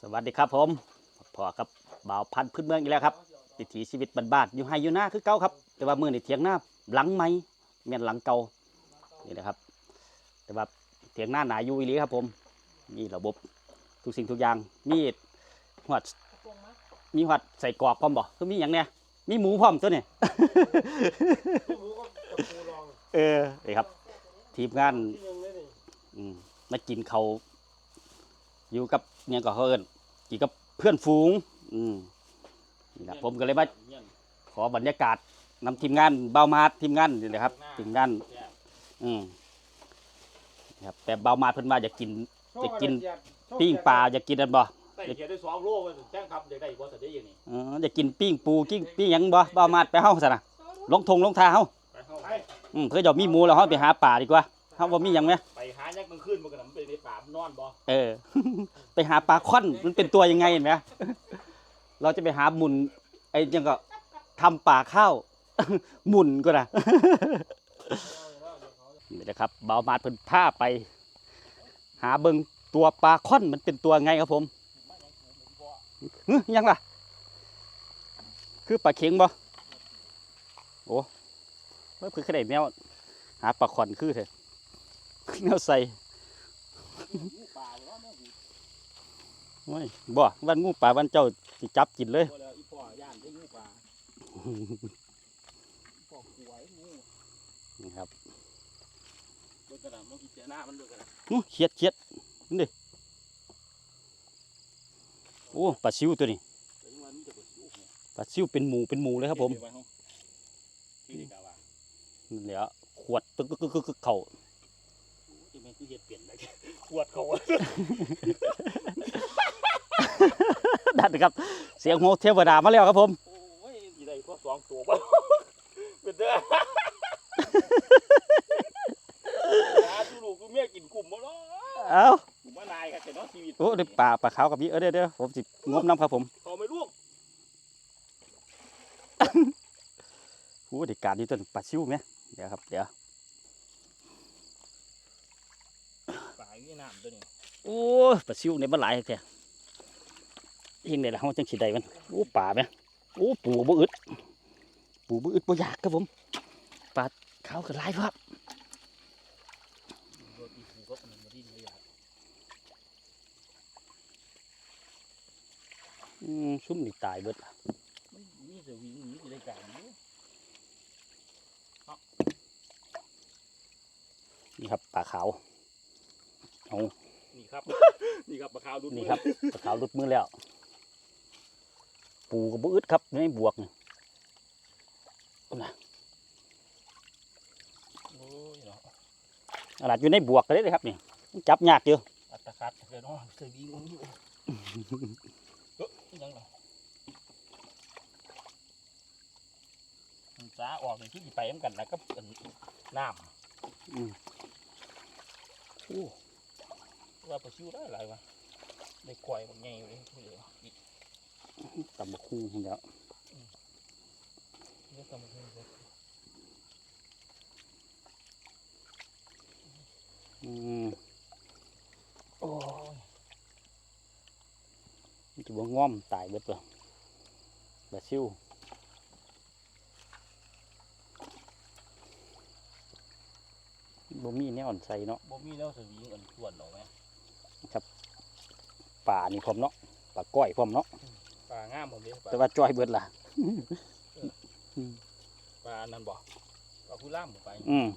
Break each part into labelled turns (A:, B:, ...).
A: สวัสดีครับผมพอครับบ่าวพันธุ์พื้นเมืองอีกแล้วครับวิถีชีวิตบ้านๆอยู่ไฮอยู่หน้าคือเก่าครับ แต่ว่ามือนี่เถียงหน้าหลังไม้แม่นหลังเก่านี่นะครับ แต่ว่าเถียงหน้าหนาอยู่อีหลีครับผมมีระบบทุกสิ่งทุกอย่างมีหัวดมีหัวดใส่กรอบพร้อมบ่คือมีอย่างเนี้ยมีหมูพร้อมตัวเนี่ยเออนี่ครับ ทีมงานอืมมากินเขาว อยู่กับเนี่ยก็เฮิรนกินกับเพื่อนฝูง อืมนี่นะผมก็เลยมาขอบรรยากาศนำทีมงานเบามาดทีมงานนี่นะครับทีมงาน อืมครับแต่เบามาดเพิ่นว่าอยากกินจะกินปิ้งปลาอยากกินอันบ่
B: ใส่เขียนได้สองโลมันแจ้งครับเดี๋ยวได้บ่สัตว์ได้ยังนี่
A: เอออยากกินปิ้งปูกิ้งปิ้งหยังบ่เบามาดไปเฮาซะนะลงทงลงทาเฮา
B: ไปเข้าไป
A: อืมเพื่อจะมีหมูแล้วเฮาไปหาปลาดีกว่าเฮาบ่มีหยังไหม
B: ไปหายักษ์มันขึ้นมันก็นำไปในป่ามันนอนบ่
A: เออ ไปหาปลาค่อนมันเป็นตัวยังไงเห็นไหมเราจะไปหาหมุน ไอ้ยังก็ทำป่าข้าว หมุนก็นะนี่นะครับเบามาดเพิ่นผ้าไป หาเบิงตัวปลาค่อนมันเป็นตัวไงครับผมยังล่ะ คือปลาเข็งบ่โอ้ไม่คือขนาดแนวหาปลาค่อนคือเถอะ แนวใส่
B: ป่าเลยว่าแม่
A: บ่วันงูป่าวันเจ้าสิจับกินเลย
B: นี่
A: ครับ
B: เบิ่งกระดานมันกินเสียหน้ามันเบิ่งกระดาน
A: อู้เขียดเขียดนี่ดิโอ้ปลาซิวตัวนี้ปลาซิวเป็นหมูเป็นหมูเลยครับผม
B: เห
A: ละขวดตึกกึกกึกกึกกึกเข่า
B: คือเฮ็ดเปลี่ยนได้ขวดเขาอะ
A: นั่นนะครับ เสียงโหเทวดามาแล้วครับผม
B: โอ้ยสิได้พวกสองตัวบ่เป็นเด้อหาดูลูกดูเมียกินกลุ่มบ่เนาะ
A: เอ้า
B: กูมานายครับแต่เนาะชีวิต
A: โอ้ได้ปลาปลาขาวกับนี้เออเดี๋ยวเดี๋ยวผมสิงมน้ำครับผม
B: เขาไม่ลูก
A: โอ้ได้การนี่ตัวนี้ปลาซิวไหมเดี๋ยวครับเดี๋ยว
B: ปลาอยู่ในน้ำตัวนี้
A: โอ้ปลาซิวในบ้านหลายแท้ยังไงล่ะเขาจังสิได้มันโอ้ปลาไหมโอ้ปูบ่อึดปูบ่อึดบ่อยากครับผมปลาขาวกับลายครับ
B: โดนอีกก็มันมาดิ้นไม่อยาก
A: อืมซุ่มนี่ตายเบิดล่ะ
B: มันมีแต่วิ่งหนีไปได้การอยู่
A: นี่ครับปลาขาว
B: นี่ครับ นี่ครับปลาขาวดุด
A: นี่ครับปลาขาวหลุดมือแล้ว ปูกับบุอึดครับอยู่ในบวกนี่
B: โอ้ยเนาะ
A: ขนาดอยู่ในบวกก็ได้เลยครับนี่มันจับยากอยู่
B: อัตคัดเลยเนาะเคยวิ่งมันอยู่เอ้ยยังไงมันจ้าออกในที่สิไปเหมือนกันแล้วก็เป็นน้
A: อืมโอ้ำ
B: ว่าปลาชิวได้หลายวะได้ควายมันใหญ่อยู่เลยเหลืออีก
A: ตำบักคู่พุ่นแล้ว
B: เยอะตามมาเลย
A: อืมโอ้
B: โอ้ย
A: มันจะบ่ง่อมตายเบิดเลยบาซิวบ่มีแนวอ่อนใส่เนาะ
B: บ่มีแล้วสวิงอันส่วนหรอก ไหม
A: ป่านี่พร้อมเนาะป่าก้อยพร้อมเนาะ
B: ปลางามผมเลยปลา
A: แต่ว่าจ้อยเบิดล่ะ
B: ปลาอันนั้นบ่ปลาผู้ล่ามผมไป
A: อืม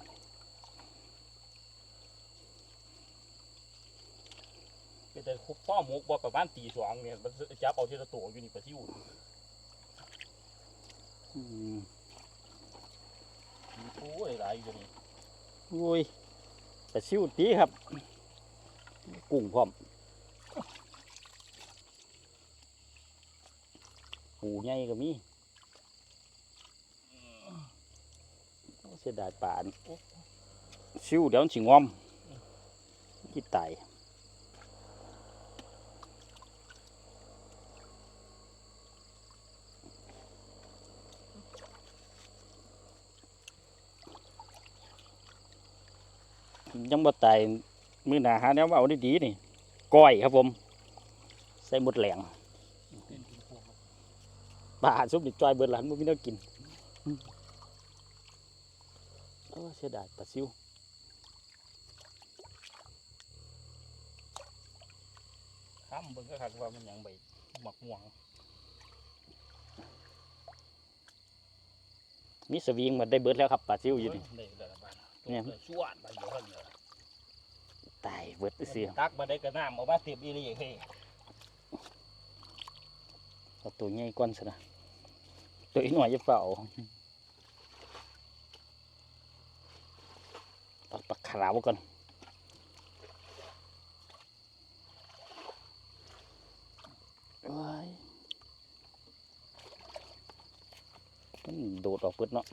B: เป็นแต่พ่อหมกบ่ประมาณตีสองเนี่ยมันจับเอาที่ละตัวอยู่นี่ปลาซิว
A: อืม
B: มีปูหลายๆอยู่นี่
A: โอ้ยแต่ชิวตีครับ กุ้งพร้อมปูใหญ่ก็มีโอ้เสียดายป่านชิวเดี๋ยวมันสิงอมที่ตายยังบ่ตาย มือหนาหาแนวว่าเอาดีๆนี่ก้อยครับผม ใส่หมดแหลงปลาซุปดิจอยเบิดหลานบ่มีแนวกินอืมโอ้เสียดายปลาซิว
B: ข้ามเบิ่งก็คักว่ามันหยังใบหมักม่วง
A: มีสวิงมาได้เบิดแล้วครับปลาซิวอยู่นี่
B: ได้แล้วละบ้าน
A: เนี่ย
B: ชวดไปอยู่หั่นเนี่ย
A: ตายเบิดเสีย
B: ตักมาได้กระน้ำเอามาเต็มอีหลีเฮ้ย
A: เอาตัวใหญ่ก่อนซะนะตัวอีหน่อยจะเฝ้าเอาปลาขาวก่อนว้ายมันโดดออกเบิดเนาะ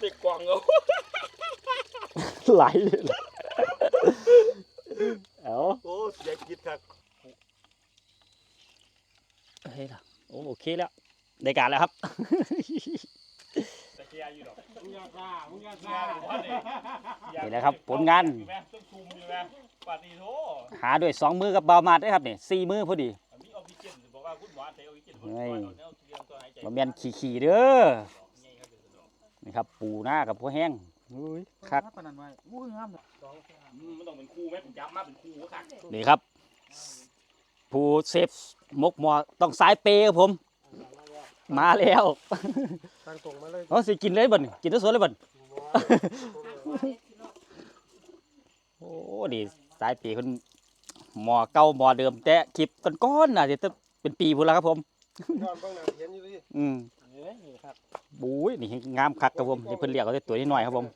B: ได้ต่อได้กวางเอา
A: ไหลเลยล่ะเอา
B: โอ้เสียกิดคัก
A: เฮ้ยล่ะโอ้โอเคแล้วได้การแล้วครับ
B: ตะเกียอยู่ดอก
C: มึงอย่าซ่ามึงอย่า
B: เกี
C: ซ่าย
B: อยู่ว่าเนี่ย
A: นี่แหละครับผลงาน
B: อยู่ไหมต้องซูมอยู่ไหมปาฏิโถ
A: หาด้วยสองมือกับบาวมาดได้ครับนี่สี่มือพอดี
B: อันนี้ออกซิเจนบอกว่าคุณหมอใช้ออกซิเจน
A: เฮ้ย
B: เอาแนวเตรียมตัวหายใจ
A: มาเมียนขี่ๆเด้อ นี่ครับ ปูหน้ากับพวกแห้งอุ้ยคัก
C: ปานนั้นไว้อู้งามเลย
B: อืมมันต้องเป็นคู่ไหมผมย้ำมาเป็นคู่ก็คัก
A: นี่ครับผู้เซฟมกหมอต้องสายเปย์ครับผม มาแล้ว
C: ตั้งตรงมาเลย
A: เขาสิกินเลยบ่นกินทั้งสวนเลยบ่นโอ้ดีสายเปย์คนหมอเก่าหมอเดิมแต่คลิปก้อนๆน่ะจะเป็นปีพุ่นแล้วครับผม
C: ย้อนเบิ่งหน้าเห็นอยู่ดิ
A: อืม
C: เอ้ยนี่ครับ
A: บุ้ยนี่งามคักครับผมนี่เพิ่นเรียกเอาแต่ตัวนี้หน่อยครับผม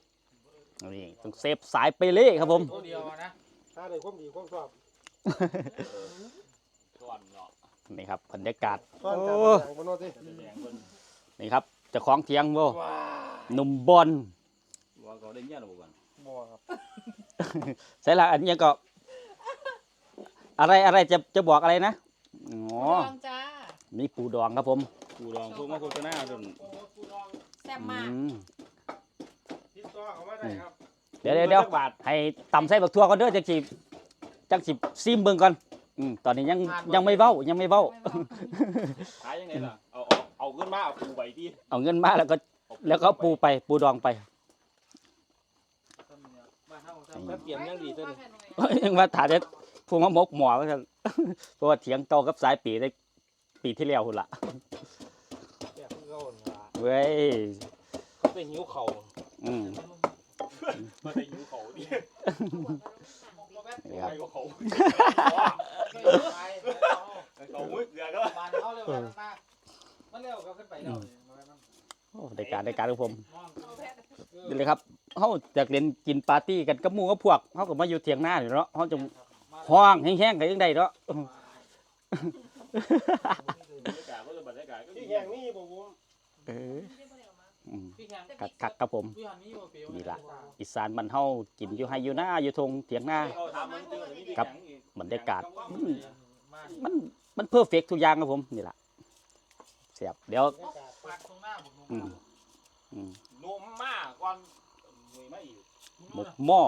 A: นี่ต้องเซฟสายเปเล่ครับผม
C: ตัวเดียวนะถ้าได้ความดีความชอบ
B: ก่อนเนาะ
A: นี่ครับบรรยากาศ
C: ซ่อน
A: โอ้
C: กันอย่างบนโน้ตดิ
B: แดงเพิ่น
A: นี่ครับเจ้าของเทียงโบ
C: ว้า
A: หนุ่มบอล
B: ว่าเขาได้เงี้ยหรือเปล่า
C: บ่ครับ
A: ใช่ละอันนี้ก็อะไรอะไรจะจะบอกอะไรนะอ๋อ
D: ลองจ้า
A: มีปูดองครับผม
B: กูลองพวกมาโฆษณาจน
D: แซ่บมาก
A: อืม
C: ติดต่อเขามาได้ครับ
A: เดี๋ยวเดี๋ยวเดี๋ยวให้ตำใส่บักทั่วก่อนเด้อจังสิจังสิซิมเบิ่งก่อนอืมตอนนี้ยังยังไม่เว้ายังไม่เว้า
B: ขายยังไงล่ะ เอาเอาเอาขึ้นมาเอาปูใบที่
A: เอาเงินมาแล้วก็แล้วก็ปูไปปูดองไป
B: แล้วเตรียมยังดีตัวนี้
A: ยังว่าถาจะพูดมามกหมอก็จะเพราะว่าเถียงเก่ากับสายปีได้ปีที่แล้วหุ่นละ
C: เว้
A: ย
C: เขาไปหิวเข่า
A: อืม
B: มาได้ยูเขาดิ
A: นี่ครับ
B: ไอ้ก็เขาเขามืดเกลือก็
C: บ้านเขาเลยว่ามันมามันเร็วเขาขึ้นไปแล้วนี่มันมัน
A: โอ้ได้การได้การของผมนี่เลยครับเขาจากเรียนกินปาร์ตี้กันกับหมู่กับพวกเขาก็มาอยู่เถียงหน้าอยู่เนาะเขาจะห้องแห้งๆกันยังไงเนาะ
B: บรรยากาศก็จะบรรยากาศก็
C: ที่
B: ดี
C: แห่งนี้บ่ผม
A: เอออืมคักคักครับผม
C: นี่
A: ละอีสานมันเฮากินอยู่ให้อยู่หน้าอยู่ทงเถียงหน้า
B: เขาทำมันเจอนี้ดี
A: ครับ
B: แข็งอีก
A: บรรยากาศ
C: มา
A: มันมันเพอร์เฟกทุกอย่างครับผม นี่ละเสียบเดี๋ยว
C: นม
A: อืมอืม
B: นมมากก่อน
A: หมกหม้อ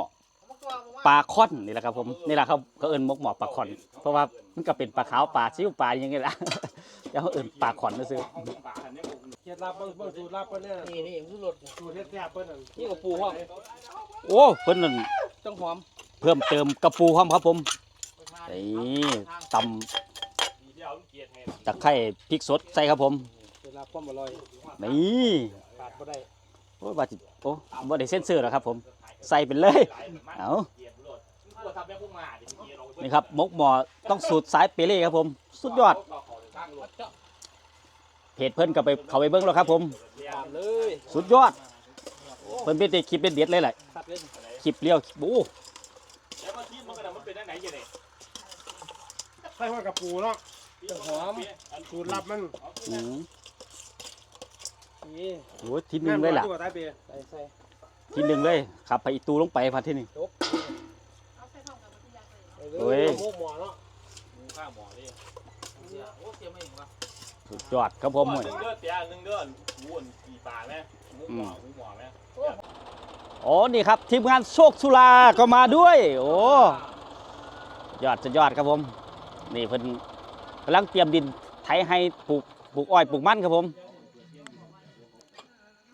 A: ปลาค่อนนี่แหละครับผมนี่แหละเขาเขาเอิ้นหมกหม้อปลาค่อน เพราะว่ามันก็เป็นปลาขาวปลาซิวปลาอย่างเงี้ยละแล้วเขาเอิ้นปลาค่อนนะซื้อ
B: ลาอันนี้ผม
C: เคล็ดลับเบิ่งเบิ่งสูตรลับเพิ่นเนี่ยนี่นี่สูตรรสสูตรเฮ็ดแซ่บเพิ่นนั่น
B: นี่ก็ปูห้อง
A: โอ้เพิ่นนั่น
B: ต้องหอม
A: เพิ่มเติมกระปูหอมครับผมนี่ต
B: มีที่เอาเกียร์ให้ำ
A: ตะไคร้พริกสดใส่ครับผม
C: เคล็ดลับความอร่อย
A: นี่
C: ขาดบ่ได้
A: โอ้ยบาจิโอ้บ่ได้เส้นเสือหรอกครับผม ใส่ไปเลยเอา
B: เกียร์รถกูทำแม่พวกมาดิเกียร์เรา
A: นี่ครับหมกหม้อต้องสูตรสายเปเล่ครับผม สุดยอดเพ จเพิ่นก็ไปเข้าไปเบิ่งแล้วครับ ผม
C: ตามเลย
A: สุดยอด เพิ่นเป็นแต่คลิปเด็ดๆเลยแหละ
C: ตัดเลย
A: คลิปเลี้ยวโอ้
B: แล้วมาทีมันก็มันเป็นได้ไหนเกียร์เนี่ย
C: ใส่หัวกับปูเนาะหอมสูตรลับมัน
A: อืม
C: นี่
A: โหทีหนึงเลยล่ะ
C: ใส่ใส่ใส่
A: ทีหนึงเลยขับไปอีตูลงไปพัดที่นี่
C: จบ
A: โอ้ย
C: หมูหมอเนาะ
B: มูข้าหมอนี่
C: โอ้เตรียมมาเองวะ
A: สุดยอดครับผม
B: ห
A: หม
B: นึ่
A: ด
B: งเดือนเตียหนึ่งเดือนวุ้นกี่ปลาไหมหมูหมอหมูหมอไหม
A: โอ้นี่ครับทีมงานโชคสุราก็มาด้วย โอ้ยอดจะยอดครับผม นี่เพิ่นกำลังเตรียมดินไถให้ปลูกปลูกอ้อยปลูกมันครับผม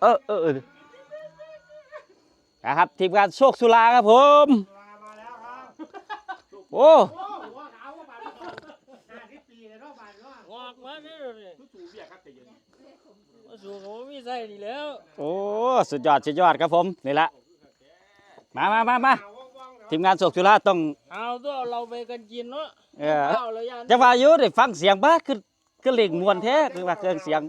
A: เออเออเออนะครับทีมงานโชคสุราครับผม
C: มาแล้วครับ
A: โอ้
C: แต่เย็น
B: มาสู่เขามีใส่นี่แล้ว
A: โอ้สุดยอดสุดยอดครับผมนี่ละมามามามาทีมงานโชคสุราต้อง
B: เอาตัวเราไปกันกินเนาะ
A: เออ
B: ข้าวแล้วยัน
A: จะว่าอยู่ได้ฟังเสียงบ้าคือคือเล่งมวนแท้คือว่าเครื่องเสียง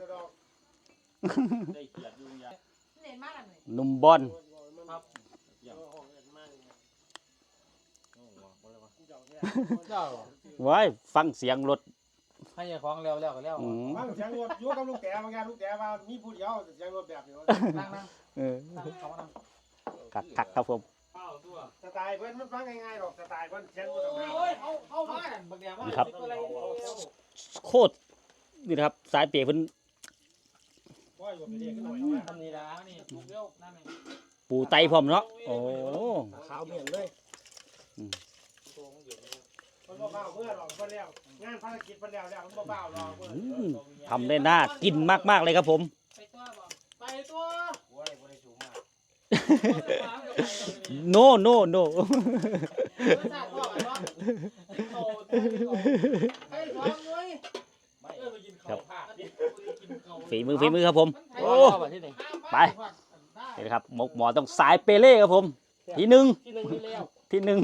B: ได้เกียรติอยู่อย่าง
D: เน้นมากเลย
A: หนุ่มบอล
B: เจ้า
A: ไว้ฟังเสียงรถ
B: ให้ของแล้วแล้วก็แล้ว
A: อืม
C: ฟังเสียงรถอยู่กับลูกแก่บางงานลูกแก่ว่ามีผู้เดียวเสียงรถแบบนี้
B: นั่งนั่ง
A: เออ
B: นั่งเขามานั่ง
A: คักคักครับผม
B: ข้าวตัว
C: สไตล์เพิ่นมันฟังง่ายๆหรอกสไตล์เพิ่นเสียงรถแบบ
B: โอ้ยเขาเข้ามาบักแดงว่าอะไร
A: โคตรนี่นะครับ สายเปียกเพิ่น
C: ว่าอยู่ไปเรียกกันหน่อย
B: ทำนี่ละนี่ถูกเร็วนั่นนี่
A: ปูไตพร้อมเนาะโอ้
C: ขาวเหม็นเลยมัน บ่เบาเมื่อหรอกเพิ่นแล้วงานภารกิจเพิ่นแล้วแล้วมันบ่เบาหรอกเพิ่น
A: อืมทำได้น่ากินมากๆเลยครับผม
B: ไปตัวบ่ไปตัว
C: โอ้ยบ่ได้สูงมาก
A: โนโนโนฝีมือฝีมือครับผม โอ้ ไปนี่นะครับหมกหมอต้องสายเปเล่ครับผม ที่หนึ่ง
B: ที่หนึ่งที่แล้ว
A: ที่หนึ่ง